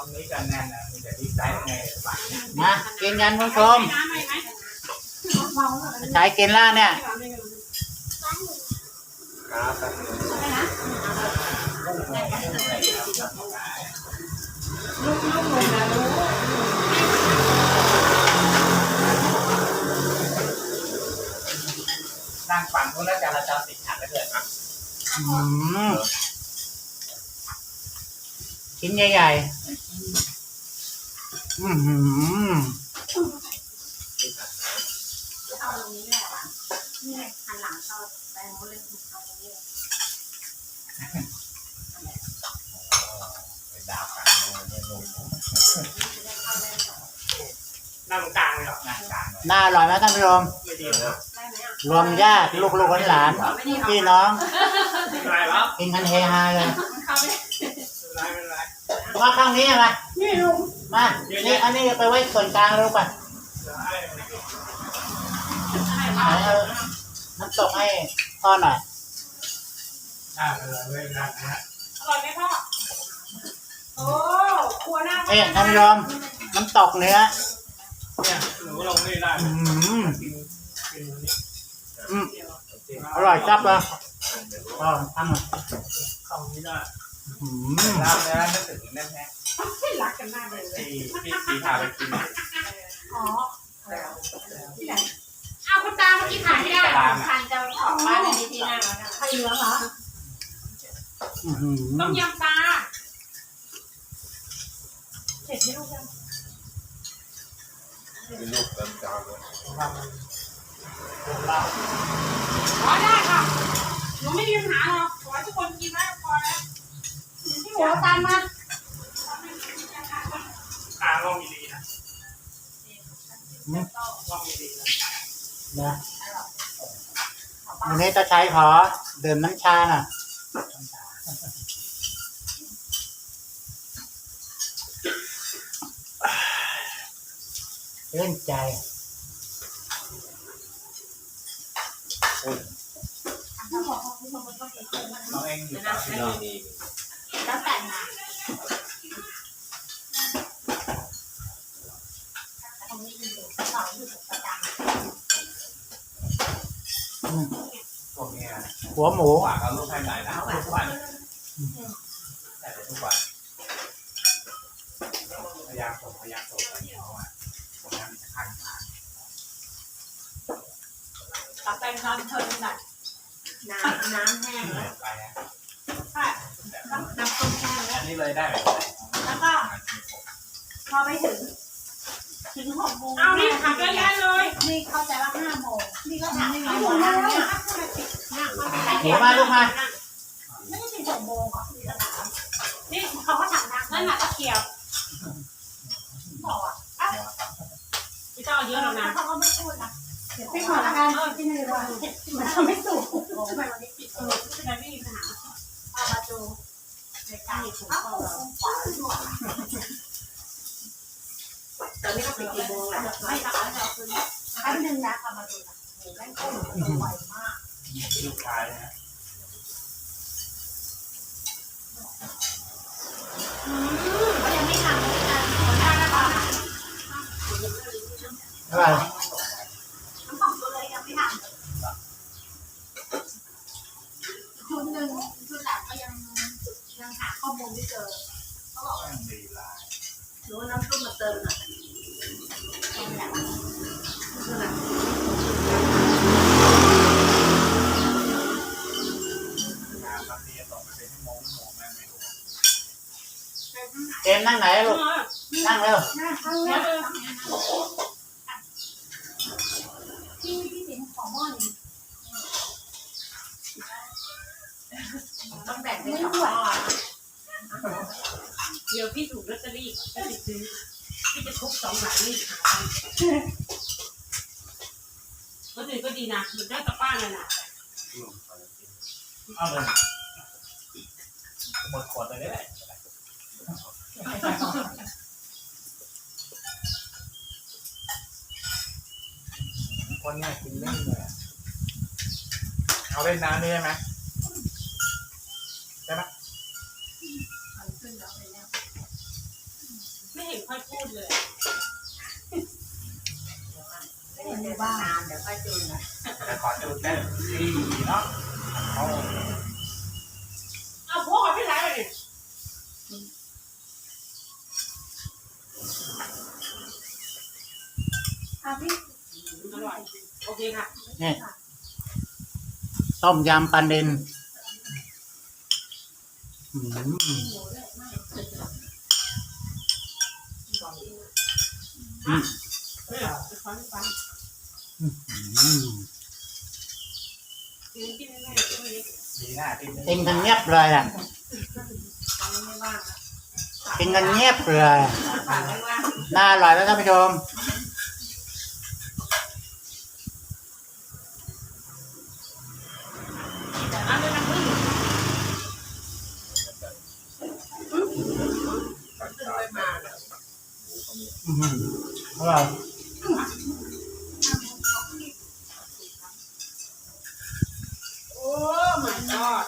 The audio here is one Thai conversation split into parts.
รงนี้กันแน่นนะมีแต่ที่ซ้ายไงฝันมากินกันคุณผู้ชมน้ำไหมไหมใช้กินล่าเนี่ยครับลูกลูกลงนะลูกนั่งฝั่งนู้นแล้วจราจรติดขัดแล้วเกิดนะอืมชิ้นใหญ่ๆ อือหือเข้าตรงนี้แหละนี่หันหลังเข้าไปโน้นเลยเข้าตรงนี้เป็นดาวกลางเลยลงนั่งตรงกลางเลยหรอนั่งกลางเลยน่าอร่อยไหมท่านผู้ชมไม่ดีเลยได้ไหมอะรวมญาติลูกลูกหลานๆพี่น้องไม่เป็นไรหรอกกินกันเฮฮาเลยมันเข้าไม่ได้ไม่เป็นไรไม่เป็นไรมาข้างนี้มานี่ลุง มานี่อันนี้ไปไว้ส่วนกลางรู้ป่ะใช่ไหนป่ะเอาน้ำตกให้พ่อหน่อยได้เลยไม่เป็นไรนะอร่อยไหมพ่อ โอ้ครัวหน้าเอ้ยท่านผู้ชมน้ำตกเนื้อเนี่ยหนูลงนี่ได้อืมกินกินนี้อืมอร่อยจับเลยพ่อทำหน่อยเข้านี้ได้ อืมแล้วแล้วนึกถึงนั่แฮะที่รักกันมากเลยที่ที่ที่พาไปกินอ๋อที่ไหนอ้าวคุณตาเมื่อกี้ถ่ายไม่ได้ทานจะของบ้านในที่นั่งแล้วนะใครเหลือเหรอต้มยำปลาเสร็จที่ลูกยังเป็นลูกเต็มจานเลยว่ามันเป็นเหล้าอ๋อได้ค่ะหนูไม่มีปัญหาหรอกขอให้ทุกคนกินได้พอแล้ว หัวตามมาอ่าลองมีดีนะลองมีดีนะนะวันนี้ตาชัยขอดื่มน้ำชาน่ะชื่นใจน้องเองอยู่ ต่อที่นี่นี่แล้วแต่นะอืมพวกเนี้ยหัวหมู ฝากเอาลูกให้หน่อยนะทุกวันแต่ทุกวันพยายามส่งพยายามส่งไปเพราะว่าผมยังข้างทางตักไปนอนเทินแบบน้ำน้ำแห้งเลยไปนะใช่น้ำน้ำต้มแห้งแล้ อันนี้เลยได้ไหมแล้วก็พอไปถึง ถึงหกโมงเอานี่ขับเยอะแยะเลยนี่เข้าใจว่าห้าโมงนี่ก็ถามไม่หมดแล้วเนี่ยหมูมาลูกมาไม่ได้ถึงหกโมงอะนี่เขาก็ถามนะนั่นน่ะตะเกียบบอกอะพี่ต้องเอาเยอะแล้วนะเขาก็ไม่พูดนะพี่ขอละกันที่นี่ว่ามันทำไม่ถูกทำไมวันนี้ปิดเออไม่เป็นไรไม่มีปัญหามาดูในการถูก ตองตอนนี้ก็ปิดกี่โมงแล้วไม่ตัดแล้วเราคืนแป๊บนึงนะเอามาดูนะหมูแม่งต้มไวมากลูกชายนะก็ยังไม่ทำเลยนะขอได้นะคะอะไร ทั้งสองตัวเลยยังไม่ทำชุดหนึ่งชุดหลักก็ยัง ยังหาข้อมูลไม่เจอยังดีลายหรือว่าน้ำซุปมาเติมหน่อยชุดหลักงานบางทีต่อไปเป็นชั่วโมงชั่วโมงแม่ไม่รู้เจมส์นั่งไหนลูก นั่งเร็วหน้าข้างเนี้ยที่ที่สินของหม้อนี่ต้องแบ่งเป็นสองหม้อ เดี๋ยวพี่ถูกลอตเตอรี่ก็จะซื้อ พี่จะทุบสองหลังนี่หาคนอื่นก็ดีนะมันได้กับป้าเลยนะเอาเลยหมดขวดเลยได้ไหมคนเนี่ยกินเล่นเลยเอาเล่นน้ำนี่ได้ไหม มันขึ้นแล้วไปแล้ว เห็นค่อยพูดเลยเดี๋ยวบ้านเดี๋ยวค่อยจูนนะแต่ขอจุดได้ดีเนาะเอาเอาพวกเขาพี่ไรไปดิอะพี่อร่อยโอเคค่ะนี่ต้มยำปลาเด่นอืม เออไปขอให้ฟัง อืม กินกันเงียบเลยอะตอนนี้ไม่ว่างละกินกันเงียบเลยน่าอร่อยแล้วท่านผู้ชม เอาเลยนะพึ่ง อื้อหืออร่อยโอ้ my god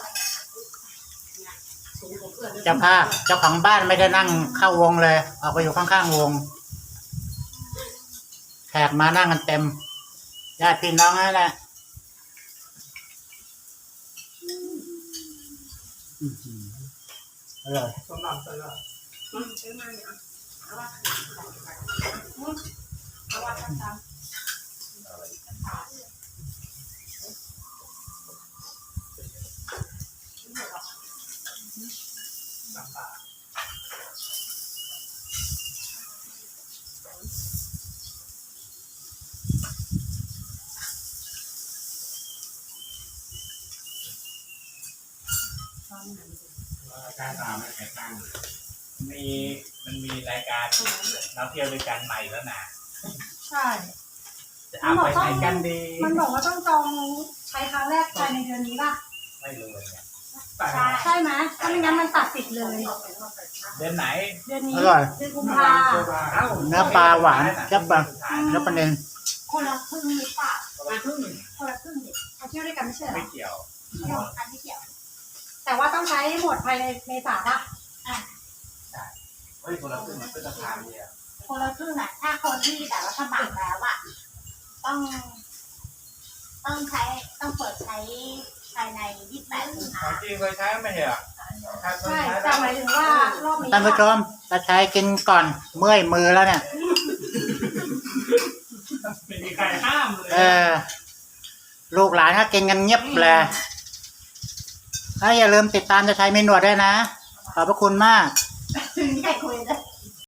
สูงกว่าเพื่อนเลยเจ้าภาพเจ้าของบ้านไม่ได้นั่งเข้าวงเลยออกไปอยู่ข้างๆวง แขกมานั่งกันเต็มญาติพี่น้องนั่นแหละอื้อหืออร่อยสมนำเตอร์อืมซื้อมาเนี่ย เอาว่าอืมเอาว่าทำตามน้ำปลาการตามไม่แข่ตั้งมี มันมีรายการเราเที่ยวด้วยกันใหม่แล้วนะใช่ จะเอาไปไหนกันดี มันบอกว่าต้องจองใช้ครั้งแรกภายในเดือนนี้ป่ะ ไม่รู้เลยเนี่ยใช่ไหมถ้าไม่งั้นมันตัดสิทธิ์เลย เดือนไหนเดือนนี้อร่อย เดือนกุมภาเนื้อปลาหวานเจ้าปลาแล้วปลาเด่นคนละครึ่งหรือเปล่ามาพึ่งคนละครึ่งดิเอาเที่ยวด้วยกันไม่ใช่เหรไม่อเกี่ยวเที่ยว อันที่เกี่ยว แต่ว่าต้องใช้หมดภายในเมษาป่ะ เฮ้ยคนละครึ่งมันเป็นราคาเนี่ยคนละครึ่งอะถ้าคนที่แต่ว่าสมัครแล้วอะต้อง ต้องใช้ต้องเปิดใช้ภายใน28สิงหาจริงเคยใช้ไม่เหรอใช่แต่หมายถึงว่ารอบนี้ท่านผู้ชมตาชัยกินก่อนเมื่อยมือแล้วเนี่ยไม่มีใครห้ามเลยเออ ลูกหลานก็กินกันเงียบเลยถ้าอย่าลืมติดตามตาชัยมีหนวดด้วยนะ ขอบพระคุณมาก